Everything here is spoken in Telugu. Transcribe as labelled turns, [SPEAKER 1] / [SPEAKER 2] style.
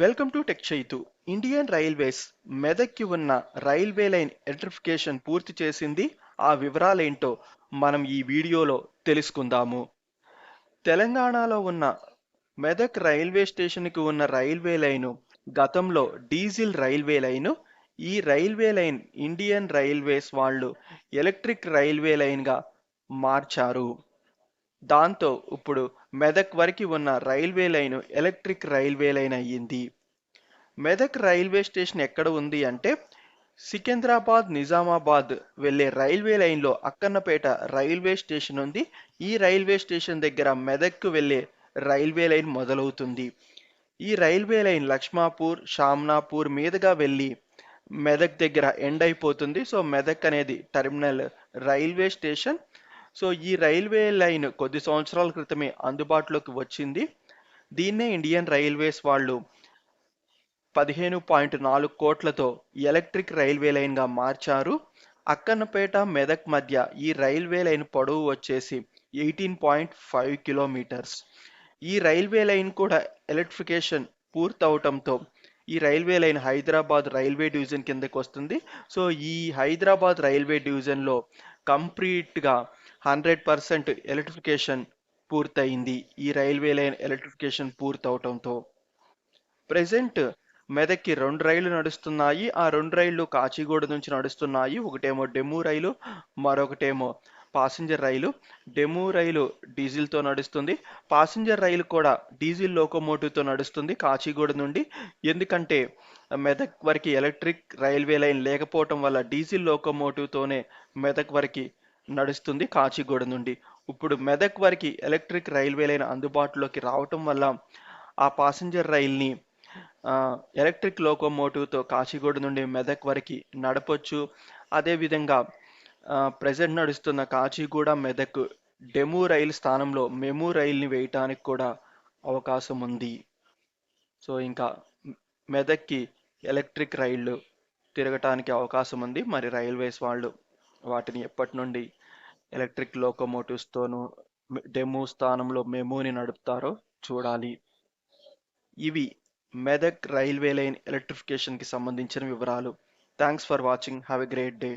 [SPEAKER 1] Welcome to Tech Chaitu. Indian Railways మెదక్కి ఉన్న రైల్వే లైన్ ఎలక్ట్రిఫికేషన్ పూర్తి చేసింది. ఆ వివరాలేంటో మనం ఈ వీడియోలో తెలుసుకుందాము. తెలంగాణలో ఉన్న మెదక్ రైల్వే స్టేషన్కి ఉన్న రైల్వే లైను గతంలో డీజిల్ రైల్వే లైను ఈ రైల్వే లైన్ ఇండియన్ రైల్వేస్ వాళ్ళు ఎలక్ట్రిక్ రైల్వే లైన్గా మార్చారు. దాంతో ఇప్పుడు మెదక్ వరకు ఉన్న railway line electric railway line అయ్యింది. మెదక్ రైల్వే స్టేషన్ ఎక్కడ ఉంది అంటే సికింద్రాబాద్ నిజామాబాద్ వెళ్ళే రైల్వే లైన్లో అక్కన్నపేట రైల్వే స్టేషన్ ఉంది. ఈ రైల్వే స్టేషన్ దగ్గర మెదక్కు వెళ్ళే రైల్వే లైన్ మొదలవుతుంది. ఈ రైల్వే లైన్ లక్ష్మాపూర్ షామ్నాపూర్ మీదుగా వెళ్ళి మెదక్ దగ్గర ఎండ్ అయిపోతుంది. సో మెదక్ అనేది టెర్మినల్ రైల్వే స్టేషన్. సో ఈ రైల్వే లైన్ కొద్ది సంవత్సరాల క్రితమే అందుబాటులోకి వచ్చింది. దీన్నే ఇండియన్ రైల్వేస్ వాళ్ళు పదిహేను పాయింట్ నాలుగు కోట్లతో ఎలక్ట్రిక్ రైల్వే లైన్గా మార్చారు. అక్కన్నపేట మెదక్ మధ్య ఈ రైల్వే లైన్ పొడవు వచ్చేసి ఎయిటీన్ పాయింట్ ఫైవ్ కిలోమీటర్స్. ఈ రైల్వే లైన్ కూడా ఎలక్ట్రిఫికేషన్ పూర్తవటంతో ఈ railway line Hyderabad railway division కిందకి వస్తుంది. సో ఈ హైదరాబాద్ రైల్వే డివిజన్లో కంప్లీట్గా హండ్రెడ్ పర్సెంట్ ఎలక్ట్రిఫికేషన్ పూర్తయింది. ఈ రైల్వే లైన్ ఎలక్ట్రిఫికేషన్ పూర్తవటంతో. ప్రజెంట్ మెదక్కి రెండు రైళ్ళు నడుస్తున్నాయి. ఆ రెండు రైళ్ళు కాచిగూడ నుంచి నడుస్తున్నాయి. ఒకటేమో డెము రైలు మరొకటేమో పాసింజర్ రైలు డెము రైలు డీజిల్తో నడుస్తుంది. పాసింజర్ రైలు కూడా డీజిల్ లోకోమోటివ్తో నడుస్తుంది కాచిగూడ నుండి. ఎందుకంటే మెదక్ వరకు ఎలక్ట్రిక్ రైల్వే లైన్ లేకపోవటం వల్ల డీజిల్ లోకోమోటివ్తోనే మెదక్ వరకు నడుస్తుంది కాచిగూడ నుండి. ఇప్పుడు మెదక్ వరకు ఎలక్ట్రిక్ రైల్వే లైన్ అందుబాటులోకి రావటం వల్ల ఆ పాసింజర్ రైల్ని ఎలక్ట్రిక్ లోకోమోటివ్తో కాచిగూడ నుండి మెదక్ వరకు నడపొచ్చు. అదేవిధంగా ప్రజెంట్ నడుస్తున్న కాచిగూడ మెదక్ డెము రైలు స్థానంలో మెము రైల్ని వేయటానికి కూడా అవకాశం ఉంది సో ఇంకా మెదక్కి ఎలక్ట్రిక్ రైళ్ళు తిరగటానికి అవకాశం ఉంది మరి రైల్వేస్ వాళ్ళు వాటిని ఎప్పటి నుండి ఎలక్ట్రిక్ లోకోమోటివ్స్తోనూ డెము స్థానంలో మెమోని నడుపుతారో చూడాలి. ఇవి మెదక్ రైల్వే లైన్ ఎలక్ట్రిఫికేషన్కి సంబంధించిన వివరాలు. Thanks for watching. Have a great day.